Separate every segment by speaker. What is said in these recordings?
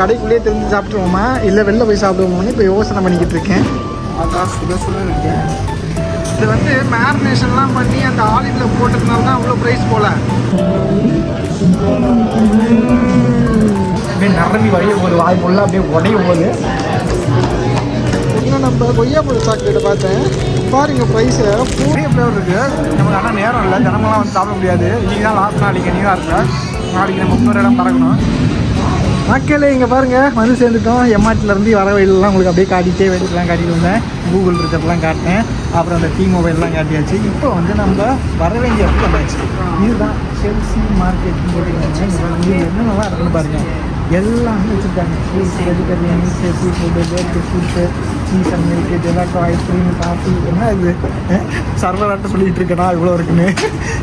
Speaker 1: கடைக்குள்ளேயே தெரிஞ்சு சாப்பிட்ருவோமா இல்லை வெளில போய் சாப்பிடுவோமான்னு இப்போ யோசனை பண்ணிக்கிட்டு இருக்கேன். அதான் சுட சுட இருக்கேன் இது வந்து மேரினேஷன்லாம் பண்ணி அந்த ஆலிவில் போட்டதுனால தான் அவ்வளோ ப்ரைஸ் போல. அப்படியே நிரம்பி வழிய போகுது வாய் ஃபுல்லாக அப்படியே உடைய போகுது இன்னும் நம்ம கொய்யாப்பழ சாக்லேட்டை பார்த்தேன். பாருங்க ப்ரைஸை பூரிய ஃப்ளேவர் இருக்குது நமக்கு ஆனால் நேரம் இல்லை. தினமெல்லாம் வந்து சாப்பிட முடியாது. இன்னைக்கு தான் லாஸ்ட் நாளைக்கு நியூ இயர்க்கில் நாளைக்கு நம்ம இன்னொரு இடம் பறக்கணும். மக்களே இங்கே பாருங்கள் வந்து சேர்ந்துட்டோம். எம்ஆர்டிலேருந்து வர வழியிலலாம் உங்களுக்கு அப்படியே காட்டிகிட்டே வெளியெலாம் காட்டிட்டு வந்தேன். கூகுள் ரிசப்ட்லாம் காட்டினேன். அப்புறம் அந்த டி மொபைல்லாம் காட்டியாச்சு. இப்போ வந்து நம்ம வர வேண்டிய இடத்துல வந்தாச்சு. இதுதான் செல்சி மார்க்கெட்னு போட்டுருக்காங்க என்னென்னலாம் இருக்குன்னு பாருங்கள் எல்லாமே வச்சுருக்காங்க. Fruits vegetarian seafood bake food cheese and milk gelato ice cream coffee என்ன இது? சர்வராட்ட சொல்லிகிட்டு இருக்கேனா? இவ்வளோ இருக்குன்னு.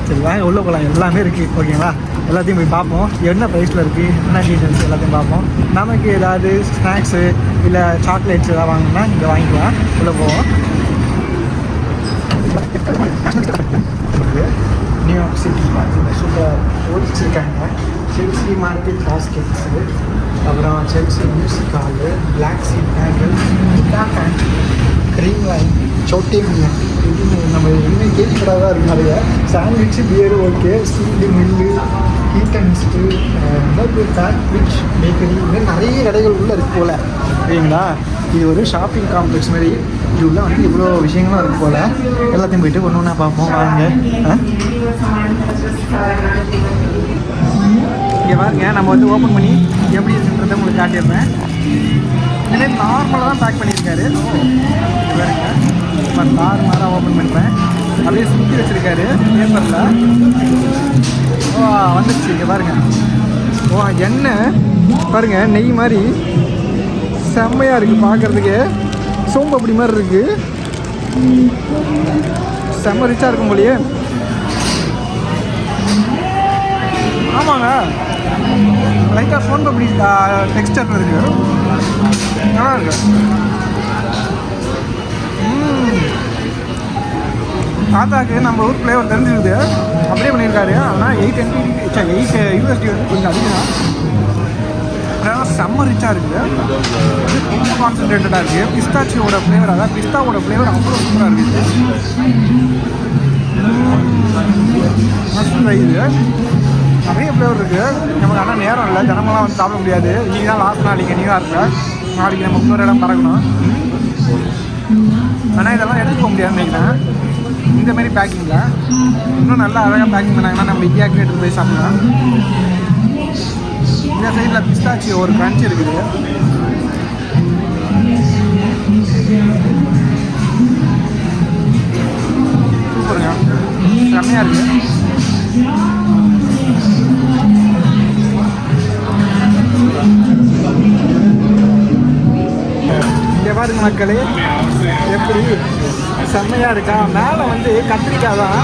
Speaker 1: சரி வாங்க உள்ளே போகலாம் எல்லாமே இருக்குது ஓகேங்களா? எல்லாத்தையும் போய் பார்ப்போம். என்ன ப்ரைஸில் இருக்குது என்ன டீட்டெயில்ஸ் எல்லாத்தையும் பார்ப்போம். நமக்கு ஏதாவது ஸ்நாக்ஸு இல்லை சாக்லேட்ஸ் ஏதாவது வாங்கினா இங்கே வாங்கிக்கலாம். உள்ளே போவோம். New York city market super ஒழிச்சிருக்காங்க. Chelsea market baskets அப்புறம் Chelsea music hall black seed bagel line நம்ம இன்னும் கேள்விப்படாதான் இருக்கு நிறைய. Sandwich beer okay sweet mill heat and mist fat rich bakery இது நிறைய கடைகள் உள்ள இருக்கு போல். சரிங்களா இது ஒரு ஷாப்பிங் காம்ப்ளெக்ஸ் மாதிரி. இது உள்ள வந்து இவ்வளோ விஷயங்களும் இருக்கு போல். எல்லாத்தையும் போயிட்டு ஒன்று ஒன்றா பார்ப்போம். வாங்க. ஆ? இங்கே பாருங்க நம்ம வந்து ஓப்பன் பண்ணி எப்படி இருக்குன்றதை உங்களுக்கு காட்டியிருப்பேன் இதே நார்மலாக தான் பேக் பண்ணியிருக்காரு. பாருங்க. பார் கார் மாதிரி ஓப்பன் பண்ணுறேன் அப்படியே சுற்றி வச்சுருக்காரு பேப்பரில் ஓ வந்துடுச்சு இங்கே பாருங்கள் ஓ எண்ணெய். பாருங்கள் நெய் மாதிரி செம்மையாக இருக்குது பார்க்குறதுக்கு சோம்பு அப்படி மாதிரி இருக்குது செம்ம ரிச்சாக இருக்கும் போலியே. ஆமாங்க. லைட்டாக ஃபோன் அப்படி டெக்ஸ்டர் இருக்குது நல்லா இருக்குது தாத்தாக்கு நம்ம ஊர் ஃப்ளேவர் தெரிஞ்சிருக்குது. அப்படியே பண்ணியிருக்காரு. ஆனால் எயிட் எம்பி எயிட் யூஎஸ்டி வந்து கொஞ்சம் அதிகம் அதனால் செம்ம ரிச்சாக இருக்குது ரொம்ப கான்சன்ட்ரேட்டடாக இருக்குது பிஸ்தாச்சியோட ஃப்ளேவர் அதாவது பிஸ்தாவோட ஃப்ளேவர் அவ்வளோ சூப்பராக இருக்குது இது நிறைய ஃப்ளேவர் இருக்குது நமக்கு ஆனால் நேரம் இல்லை. தினமெல்லாம் வந்து சாப்பிட முடியாது. இன்னைக்கு தான் லாஸ்ட் நாளைக்கு நியூவாக இருக்க நாளைக்கு நம்ம இன்னொரு இடம் பறக்கணும். ஆனால் இதெல்லாம் எடுத்துக்க போக முடியாதுன்னு நினைக்கிறேன். இந்த மாதிரி பேக்கிங்கில் இன்னும் நல்லா அழகாக பேக்கிங் பண்ணாங்கன்னா நம்ம இந்தியாவுக்கு எடுத்து போய் சாப்பிடலாம். இந்த சைடில் பிஸ்தாச்சி ஒரு கிரன்ச் இருக்குது. சூப்பருங்க. செம்மையாக இருக்குது இங்கே பாருங்க மக்களே எப்படி செம்மையாக இருக்கா? மேலே வந்து கத்திரிக்காய் தான்.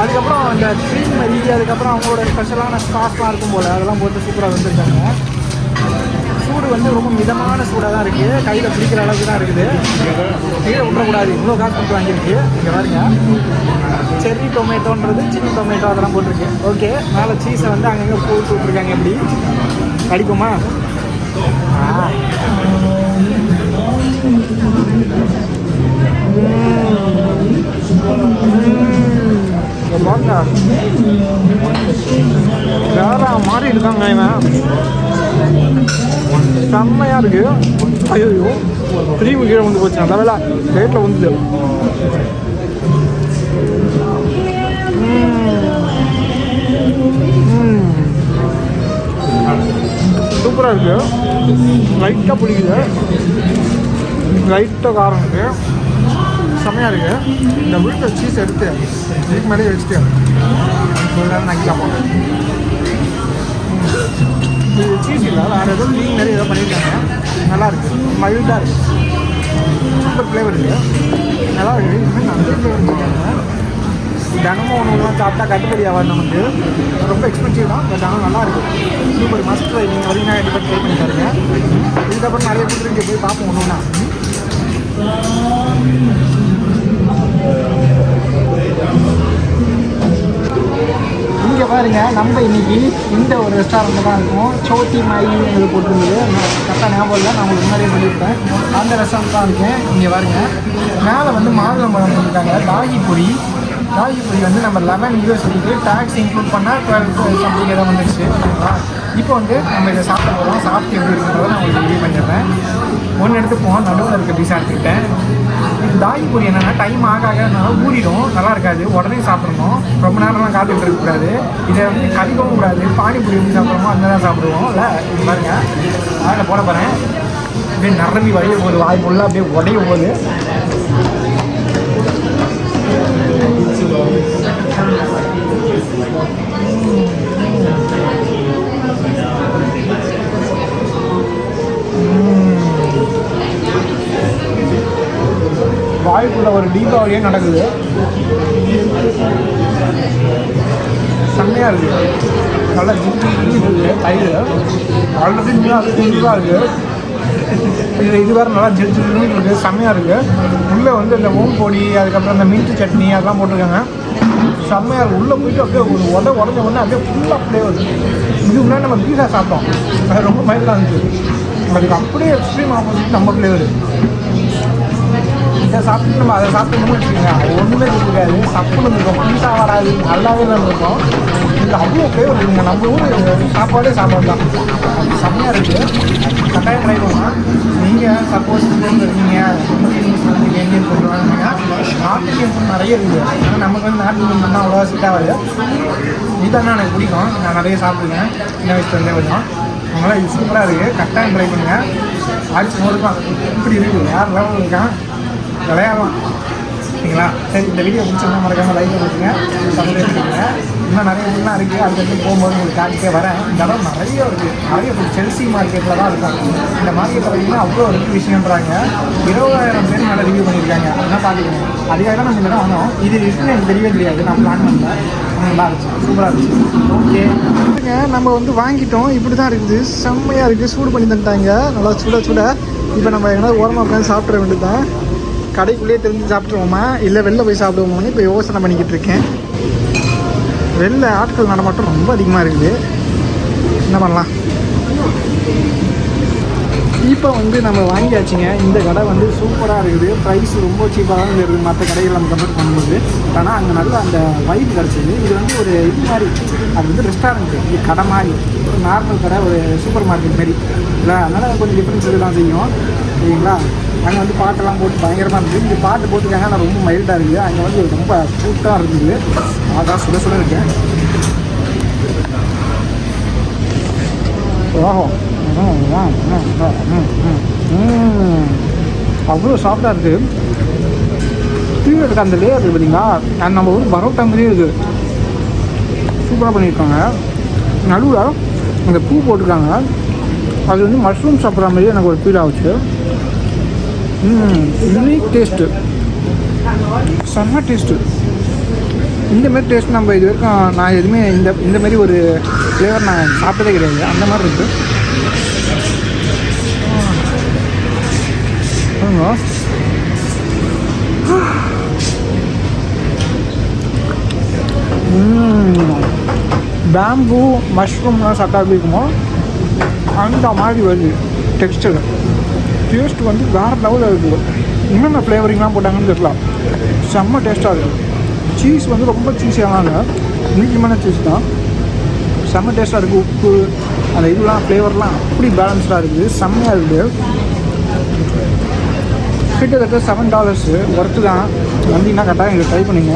Speaker 1: அதுக்கப்புறம் அந்த க்ரீம் மரி அதுக்கப்புறம் அவங்களோட ஸ்பெஷலான சாஸ்லாம் இருக்கும் போல் அதெல்லாம் போட்டு சூப்பராக வந்துருக்காங்க சூடு வந்து ரொம்ப மிதமான சூடாக தான் இருக்குது கையில் பிடிக்கிற அளவுக்கு தான் இருக்குது. கீழே விட்டுறக்கூடாது. இவ்வளோ காசு கொடுத்து வாங்கியிருக்கு. இங்கே பாருங்க. செர்ரி டொமேட்டோன்றது சின்ன டொமேட்டோ அதெல்லாம் போட்டிருக்கு. ஓகே மேலே சீஸை வந்து அங்கங்கே போட்டு விட்ருக்காங்க எப்படி? அடிக்குமா? வாங்க வேற மாதிரி இருக்காங்க இவன் செம்மையா இருக்கு. ஐயோ திரும்பி கீழே வந்து போச்சு நல்ல வேலை ரேட்டில் வந்து சூப்பராக இருக்கு லைட்டாக பிடிக்குது லைட்டாக காரம் இருக்கு. செம்மையாக இருக்குது இந்த வீட்டில் சீஸ் எடுத்து இதுக்கு மேலே வச்சுட்டு கொஞ்ச நேரம் இது சீஸ் இல்லை வேறு எதுவும் மீன் நிறைய ஏதோ பண்ணியிருக்காங்க. நல்லாயிருக்கு மயில்டாக மைல்டாக சூப்பர் ஃப்ளேவர் இருக்கு. நல்லா இருக்குது இதுமாதிரி நல்ல ஃப்ளேவர் போட்டாங்க தினமும் ஒன்று சாப்பிட்டா கட்டுப்படி ஆகாது நமக்கு. ரொம்ப எக்ஸ்பென்சிவ் தான் பட் ஆனால் நல்லா சூப்பர் மஸ்ட் ட்ரை நீங்கள் வரீங்கன்னா கண்டிப்பாக ட்ரை பண்ணி தருங்க இதுக்கப்புறம் நிறைய பேர் இங்கே போய் பார்ப்போம் ஒன்று ஒன்றா சரிங்க பாருங்க நம்ம இன்னைக்கு இந்த ஒரு ரெஸ்டாரண்ட்டில் தான் இருக்கோம். சோத்தி மைன்னு போட்டிருந்தது. ஞாபகம் இல்லை நான் உங்களுக்கு முன்னாடியே சொல்லியிருப்பேன். அந்த ரெஸ்டாரண்ட் தான் இருக்கேன். இங்கே பாருங்க. மேலே வந்து மாதுளம்பழம் பண்ணியிருக்காங்க டாகி பொடி டாகி பொடி வந்து நம்ம லெவன் யூஎஸ் சொல்லிட்டு டேக்ஸ் இன்க்ளூட் பண்ணால் டுவெல் சம்திங் ஏதோ வந்துருச்சு. ஓகேங்களா இப்போ வந்து நம்ம இதை சாப்பிட போகிறோம் சாப்பிட்டு எப்படி இருக்குன்றதை நான் உங்களுக்கு ரிவ்யூ பண்ணிடுறேன். ஒன்று எடுத்துப்போம் நடுவில் இருக்க பீஸா எடுத்துக்கிட்டேன். இது தாய் பூரி என்னென்னா டைம் ஆக நல்லா ஊறிடும். நல்லா இருக்காது. உடனே சாப்பிடணும். ரொம்ப நேரம்லாம் காத்துட்டு இருக்கக்கூடாது இதை வந்து கழிக்கவும் கூடாது. பானிபூரி எப்படி சாப்பிட்றோமோ அந்த தான் சாப்பிடுவோம். இல்லை இது பாருங்க. அதில் போட போகிறேன் அப்படியே நிரம்பி வழிய போகுது. வாய் ஃபுல்லாக அப்படியே உடைய போகுது. வாய்க்குள்ள ஒரு தீபாவளியே நடக்குது. செம்மையாக இருக்குது நல்லா ஜிப்பி இருக்குது தயிர். ஆல்ரெடி இன்னும் அது இருக்குது இது இது வேறு நல்லா ஜில் இருக்குது செம்மையாக இருக்குது உள்ளே வந்து இந்த ஓம் பொடி அதுக்கப்புறம் இந்த மின்ட் சட்னி அதெல்லாம் போட்டிருக்காங்க. செம்மையாக இருக்குது உள்ளே போயிட்டு அப்படியே ஒரு உத உடஞ்ச உடனே அப்படியே ஃபுல்லாக ஃப்ளேவர் இது முன்னாடி நம்ம பீஸா சாப்பிட்டோம். அது ரொம்ப மைல்டாக இருந்துச்சு. அதுக்கு அப்படியே எக்ஸ்ட்ரீம் ஆப்போசிட் நம்ம ஃப்ளேவர் இதை சாப்பிட்டு நம்ம அதை சாப்பிட்டோம்னு வச்சுக்கோங்க. ஒன்றுமே இருக்காது சப்புன்னு இருக்கும் பீஸா வராது நல்லாவே தான் இருக்கும் இது அவ்வளோ ஃப்ளேவர் இருக்குங்க. நம்ம ஊர் சாப்பாடே சாப்பாடு தான். செம்மையாக இருக்குது கட்டாயம் ட்ரை பண்ணலாம் நீங்கள் சப்போஸ் இருக்கீங்க இந்தியன் ஃபுட் இந்தியன் ஃபுட் வாங்கினீங்க நார்த் இந்தியன் ஃபுட் நிறைய இருக்குது. ஆனால் நமக்கு வந்து நார்த் இந்தியன் ஃபுட்னா அவ்வளோவா செட் ஆகாது. இதுதான் எனக்கு பிடிக்கும். நான் நிறைய சாப்பிடுவேன். சின்ன வயசுலேருந்தே கொஞ்சம் அதனால் இது சூப்பராக இருக்குது கட்டாயம் ட்ரை பண்ணுங்கள் அடிச்சு போதுமா இப்படி இருக்குது யார் லெவலில் இருக்கான். விளையாடலாம். சரிங்களா? சரி இந்த வீடியோ பிடிச்சிருந்தா மறக்காம லைக் கொடுத்துங்க சப்ஸ்கிரைப் இன்னும் நிறைய ஃபுட்லாம் இருக்குது அதுக்கு போகும்போது உங்களுக்கு காட்டிட்டே வரேன். இந்த இடம் நிறைய இருக்குது நிறைய செல்சி மார்க்கெட்டில் தான் இருக்காங்க. இந்த மார்க்கெட்டில் பார்த்தீங்கன்னா அவ்வளோ ஒரு விஷயம்ன்றாங்க. இருபதாயிரம் பேர் மேலே ரிவ்யூ பண்ணியிருக்காங்க. அதெல்லாம் பார்த்துக்கோங்க அதுக்காக தான் நம்ம இடம் வந்தோம் இது இருக்குன்னு எனக்கு தெரியவே தெரியாது. நான் பிளான் பண்ணல. நல்லா இருந்துச்சு. சூப்பராக இருந்துச்சு. ஓகே நம்ம வந்து வாங்கிட்டோம். இப்படி தான் இருக்குது. செம்மையாக இருக்குது சூடு பண்ணி தந்துட்டாங்க. நல்லா சுட சுட. இப்போ நம்ம எங்கன்னா ஓரமாக உட்காந்து சாப்பிட்ற வேண்டியது தான் கடைக்குள்ளேயே தெரிஞ்சு சாப்பிட்ருவோமா இல்லை வெளில போய் சாப்பிடுவோமான்னு இப்போ யோசனை பண்ணிக்கிட்டு இருக்கேன். வெளில ஆட்கள் நடமாட்டம் ரொம்ப அதிகமாக இருக்குது. என்ன பண்ணலாம்? இப்போ வந்து நம்ம வாங்கியாச்சுங்க. இந்த கடை வந்து சூப்பராக இருக்குது. ப்ரைஸ் ரொம்ப சீப்பாக தான் இருக்குது. மற்ற கடைகள் நம்ம கம்பேர் பண்ணும்போது. ஆனால் அங்கே நல்ல அந்த வைப் கிடச்சிது. இது வந்து ஒரு இது மாதிரி. அது வந்து ரெஸ்டாரண்ட்டு இது கடை மாதிரி. ஒரு நார்மல் கடை ஒரு சூப்பர் மார்க்கெட் மாதிரி. இல்லை அதனால் கொஞ்சம் டிஃப்ரென்ஸ் இதெல்லாம் செய்யும். சரிங்களா? அங்கே வந்து பாட்டெல்லாம் போட்டு பயங்கரமாக இருந்தது. இங்கே பாட்டு போட்டுருக்காங்க. ஆனால் ரொம்ப மைல்டாக இருக்குது. அங்கே வந்து ரொம்ப கூட்டாக இருந்தது. அதான் சுட சுட இருக்கேன். ஓஹோ. ம், ம், ம். அவ்வளோ சாஃப்டாக இருக்குது கீழே இருக்க. அந்த லேயர் இருக்குது பார்த்தீங்களா அது நம்ம ஊர் பரோட்டா மாதிரியே இருக்குது சூப்பராக பண்ணியிருக்காங்க. நடுவில் அந்த பூ போட்டிருக்காங்க. அது வந்து மஷ்ரூம் சாப்பிட்ற மாதிரியே எனக்கு ஒரு ஃபீல் ஆகுச்சு யூனிக் டேஸ்ட்டு செம்ம டேஸ்ட்டு இந்த மாதிரி டேஸ்ட் நம்ம இது வரைக்கும் நான் எதுவுமே இந்த இந்த மாதிரி ஒரு ஃப்ளேவர் நான் சாப்பிட்டதே கிடையாது. அந்த மாதிரி இருக்குது பேம்பூ மஷ்ரூம்லாம் சாப்பிட்டா எப்படி இருக்குமோ அந்த மாதிரி வருது. டெக்ஸ்டர் டேஸ்ட் வந்து வேறு லெவலில் இருக்குது என்னென்ன ஃப்ளேவரிங்லாம் போட்டாங்கன்னு தெரியல செம்ம டேஸ்ட்டாக இருக்குது சீஸ் வந்து ரொம்ப சீஸியானாங்க மீடியமான சீஸ் தான். செம்ம டேஸ்ட்டாக இருக்குது உப்பு அந்த இதெல்லாம் ஃப்ளேவர்லாம் அப்படி பேலன்ஸ்டாக இருக்குது செம்மையாக இருக்குது கிட்டத்தட்ட செவன் டாலர்ஸு ஒர்த்து தான். வந்தீங்கன்னா கரெக்டாக இங்கே ட்ரை பண்ணிங்க.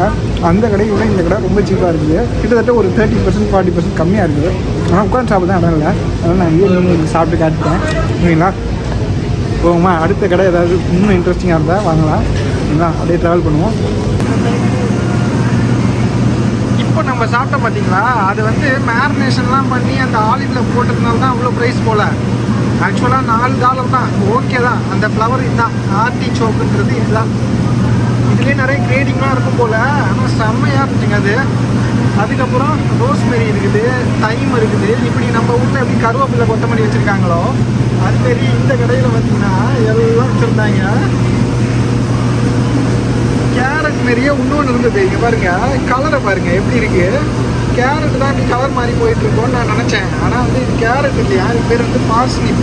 Speaker 1: அந்த கடையை விட இந்த கடை ரொம்ப சீப்பாக இருக்குது கிட்டத்தட்ட ஒரு தேர்ட்டி பர்சன்ட் ஃபார்ட்டி பர்சன்ட் கம்மியாக இருக்குது ஆனால் உட்காந்து சாப்பிட தான் இடம் இல்லை. அதனால் நான் இங்கே சாப்பிட்டு காட்டுட்டேன். ஓகேங்களா போவோமா? அடுத்த கடை ஏதாவது இன்னும் இன்ட்ரெஸ்டிங்காக இருந்தால் வாங்கலாம். சரிங்களா அப்படியே ட்ராவல் பண்ணுவோம். இப்போ நம்ம சாப்பிட்டோம் பார்த்தீங்களா அது வந்து மேரினேஷன்லாம் பண்ணி அந்த ஆலிவில் போட்டதுனால தான் அவ்வளோ ப்ரைஸ் போல். ஆக்சுவலாக நாலு டாலர் தான். ஓகே தான். அந்த ஃப்ளவர் இதுதான் ஆர்டி சோக்குன்றது இதுதான் இதுலேயே நிறைய கிரேடிங்லாம் இருக்கும் போல். ஆனால் செம்மையாக இருந்துச்சுங்க அது. அதுக்கப்புறம் ரோஸ்மெரி இருக்குது தைம் இருக்குது. இப்படி நம்ம ஊரில் எப்படி கருவேப்பிலை கொத்தமல்லி வச்சுருக்காங்களோ அதுமாரி இந்த கடையில் பார்த்தீங்கன்னா எல்லாம் வச்சுருந்தாங்க. கேரட் மாரியே இன்னொன்று இருந்தது. இங்கே பாருங்கள் கலரை பாருங்கள் எப்படி இருக்குது கேரட் தான் இப்படி கலர் மாதிரி போயிட்டுருக்கோன்னு நான் நினச்சேன். ஆனால் வந்து இது கேரட் இல்லையா? இது பேர் வந்து பார்ஸ்னிப்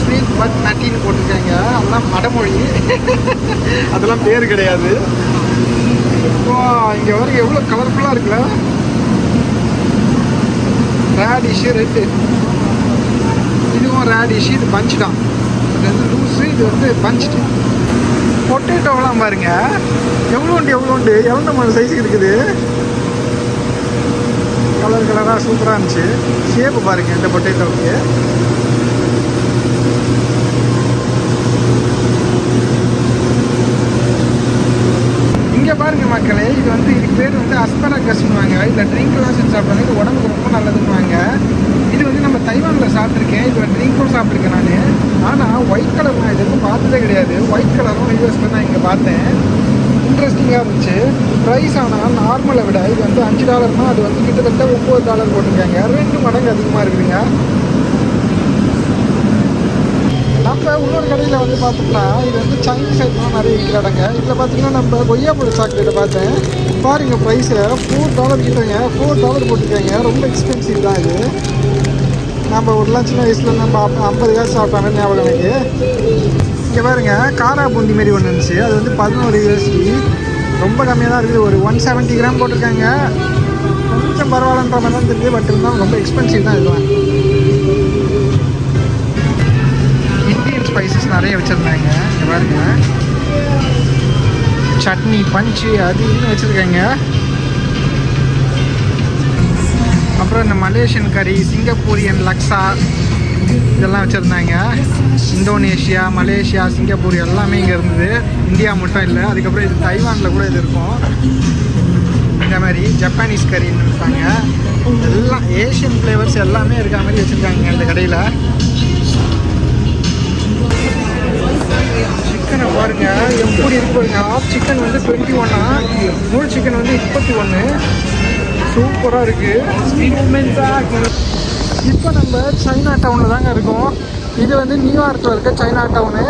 Speaker 1: ஸ்வீட் பட் நட்டின்னு போட்டிருக்காங்க. அதெல்லாம் மடமொழி. அதெல்லாம் பேர் கிடையாது. இப்போ இங்கே வர எவ்வளோ கலர்ஃபுல்லாக இருக்குல்ல. ரேடிஷு ரெட்டு இதுவும் ரேடிஷ் இது பஞ்சு தான் இது வந்து லூஸு இது வந்து பஞ்சு பொட்டேட்டோவெல்லாம் பாருங்க. எவ்வளோ உண்டு எவ்வளோ உண்டு? எவ்வளோ சைஸுக்கு இருக்குது? கலர் கலராக சூப்பராக இருந்துச்சு. ஷேப்பு பாருங்கள் இந்த பொட்டேட்டோவுக்கு இங்கே பாருங்க மக்களே இது வந்து இது பேர் வந்து அஸ்பரகஸ்னுவாங்க இதில் ட்ரிங்க்லாம் செஞ்சு சாப்பிட்றாங்க இது உடம்புக்கு ரொம்ப நல்லதுன்னுவாங்க. இது வந்து நம்ம தைவானில் சாப்பிட்ருக்கேன் இதில் ட்ரிங்க்கும் சாப்பிட்ருக்கேன் நான். ஆனால் ஒயிட் கலர் நான் இது வரைக்கும் பார்த்ததே கிடையாது. ஒயிட் கலரும் யூஎஸில் நான் இங்கே பார்த்தேன். இன்ட்ரெஸ்டிங்காக இருந்துச்சு. ப்ரைஸ் ஆனால் நார்மலை விட இது வந்து அஞ்சு டாலர்னா அது வந்து கிட்டத்தட்ட ஒம்பது டாலர் போட்டிருக்காங்க. ரெண்டு மடங்கு அதிகமாக இருக்குதுங்க. நம்ம இன்னொரு கடையில் வந்து பார்த்தோம்னா இது வந்து சைனீஸ் ஐட்டம்லாம் நிறைய விற்கிற இடங்க. இதில் பார்த்தீங்கன்னா நம்ம கொய்யாப்பூர் சாக்லேட்டை பார்த்தேன். பாருங்க ப்ரைஸில் ஃபோர் டாலர் கிட்டங்க ஃபோர் டாலர் போட்டிருக்காங்க. ரொம்ப எக்ஸ்பென்சிவ் தான் இது. நம்ம ஒரு சின்ன வயசில் நம்ம ஐம்பது காசு சாப்பிட்டாங்க ஞாபகம் எனக்கு இங்கே பாருங்க காரா பூந்தி மாரி ஒன்று இருந்துச்சு. அது வந்து பதினோரு யூஎஸ்டி ரொம்ப கம்மியாக தான் இருக்குது. ஒரு ஒன் செவன்ட்டி கிராம் போட்டிருக்காங்க. கொஞ்சம் பரவாயில்லன்ற மாதிரி தான் தெரியுது பட் இருந்தாலும் ரொம்ப எக்ஸ்பென்சிவ் தான் இதுவாங்க ஸ்பைசஸ் நிறைய வச்சுருந்தாங்க. இங்கே பாருங்க. சட்னி பஞ்சு அது இதுன்னு வச்சுருக்காங்க. அப்புறம் இந்த மலேசியன் கறி சிங்கப்பூரியன் லக்ஸா இதெல்லாம் வச்சுருந்தாங்க. இந்தோனேஷியா மலேசியா சிங்கப்பூர் எல்லாமே இங்கே இருந்தது. இந்தியா மட்டும் இல்லை அதுக்கப்புறம் இது தைவானில் கூட இது இருக்கும். இந்த மாதிரி ஜப்பானீஸ் கறின்னு இருக்காங்க எல்லாம் ஏஷியன் ஃப்ளேவர்ஸ் எல்லாமே இருக்க மாதிரி வச்சுருக்காங்க இந்த கடையில். சிக்கனை பாருங்க. எப்படி இருக்கு பாருங்க. ஆஃப் சிக்கன் வந்து டுவெண்ட்டி ஒன்னா முழு சிக்கன் வந்து முப்பத்தி ஒன்று சூப்பராக இருக்குது இப்போ நம்ம சைனா டவுனில் தாங்க இருக்கோம். இது வந்து நியூயார்க்கில் இருக்க சைனா டவுனு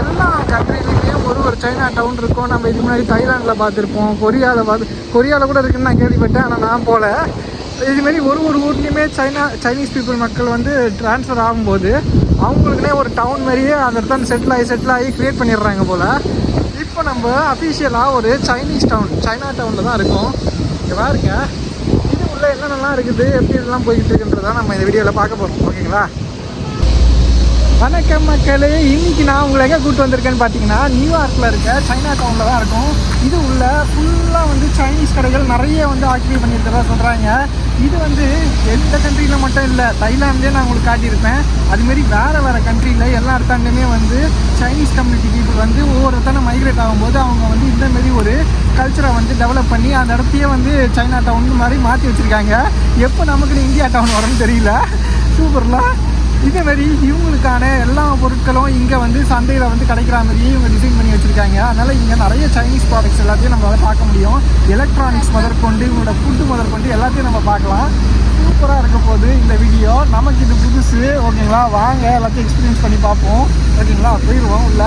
Speaker 1: எல்லா கண்ட்ரிலையும் ஒரு ஒரு சைனா டவுன் இருக்கும். நம்ம இதுக்கு முன்னாடி தைலாண்டில் பார்த்துருப்போம். கொரியாவில் பார்த்து கொரியாவில் கூட இருக்குன்னு நான் கேள்விப்பட்டேன் ஆனால் நான் போகல இதுமாரி ஒரு ஒரு ஊர்லேயுமே சைனா சைனீஸ் பீப்புள் மக்கள் வந்து ட்ரான்ஸ்ஃபர் ஆகும்போது அவங்களுக்குனே ஒரு டவுன் மாதிரியே அந்த இடத்துல செட்டில் ஆகி செட்டில் ஆகி க்ரியேட் பண்ணிடுறாங்க போல். இப்போ நம்ம அஃபிஷியலாக ஒரு சைனீஸ் டவுன் சைனா டவுனில் தான் இருக்கோம். இங்கே பாருங்க. இது உள்ள என்னென்னலாம் இருக்குது எப்படி இதெல்லாம் போய்கிட்டு இருக்குன்றதான் நம்ம இந்த வீடியோவில் பார்க்க போகிறோம் ஓகேங்களா? வணக்கம் மக்களே. இன்னைக்கு நான் உங்களை எங்கே கூப்பிட்டு வந்திருக்கேன்னு பார்த்தீங்கன்னா நியூயார்க்கில் இருக்க சைனா டவுனில் தான் இருக்கும். இது உள்ள ஃபுல்லாக வந்து சைனீஸ் கடைகள் நிறைய வந்து ஆக்கிபை பண்ணியிருக்கிறதா சொல்கிறாங்க இது வந்து எந்த கண்ட்ரியில் மட்டும் இல்லை தைலாண்ட்லேயே நான் உங்களுக்கு காட்டியிருப்பேன். அதுமாரி வேறு வேறு கண்ட்ரியில் எல்லா இடத்தாண்டுமே வந்து சைனீஸ் கம்யூனிட்டி பீப்புள் வந்து ஒவ்வொருத்தனை மைக்ரேட் ஆகும்போது அவங்க வந்து இந்தமாரி ஒரு கல்ச்சரை வந்து டெவலப் பண்ணி அந்த இடத்தையே வந்து சைனா டவுன் மாதிரி மாற்றி வச்சுருக்காங்க. எப்போ நமக்கு இந்தியா டவுன் வரும்னு தெரியல. சூப்பர்ல இதே மாதிரி இவங்களுக்கான எல்லா பொருட்களும் இங்கே வந்து சந்தையில் வந்து கிடைக்கிற மாதிரியே இவங்க டிசைன் பண்ணி வச்சுருக்காங்க. அதனால் இங்கே நிறைய சைனீஸ் ப்ராடக்ட்ஸ் எல்லாத்தையும் நம்மளால் பார்க்க முடியும். எலக்ட்ரானிக்ஸ் முதற்கொண்டு இவங்களோட ஃபுட்டு முதற்கொண்டு எல்லாத்தையும் நம்ம பார்க்கலாம். சூப்பராக இருக்க போகுது இந்த வீடியோ நமக்கு இது புதுசு. ஓகேங்களா வாங்க எல்லாத்தையும் எக்ஸ்பீரியன்ஸ் பண்ணி பார்ப்போம். ஓகேங்களா போயிடுவோம் உள்ள.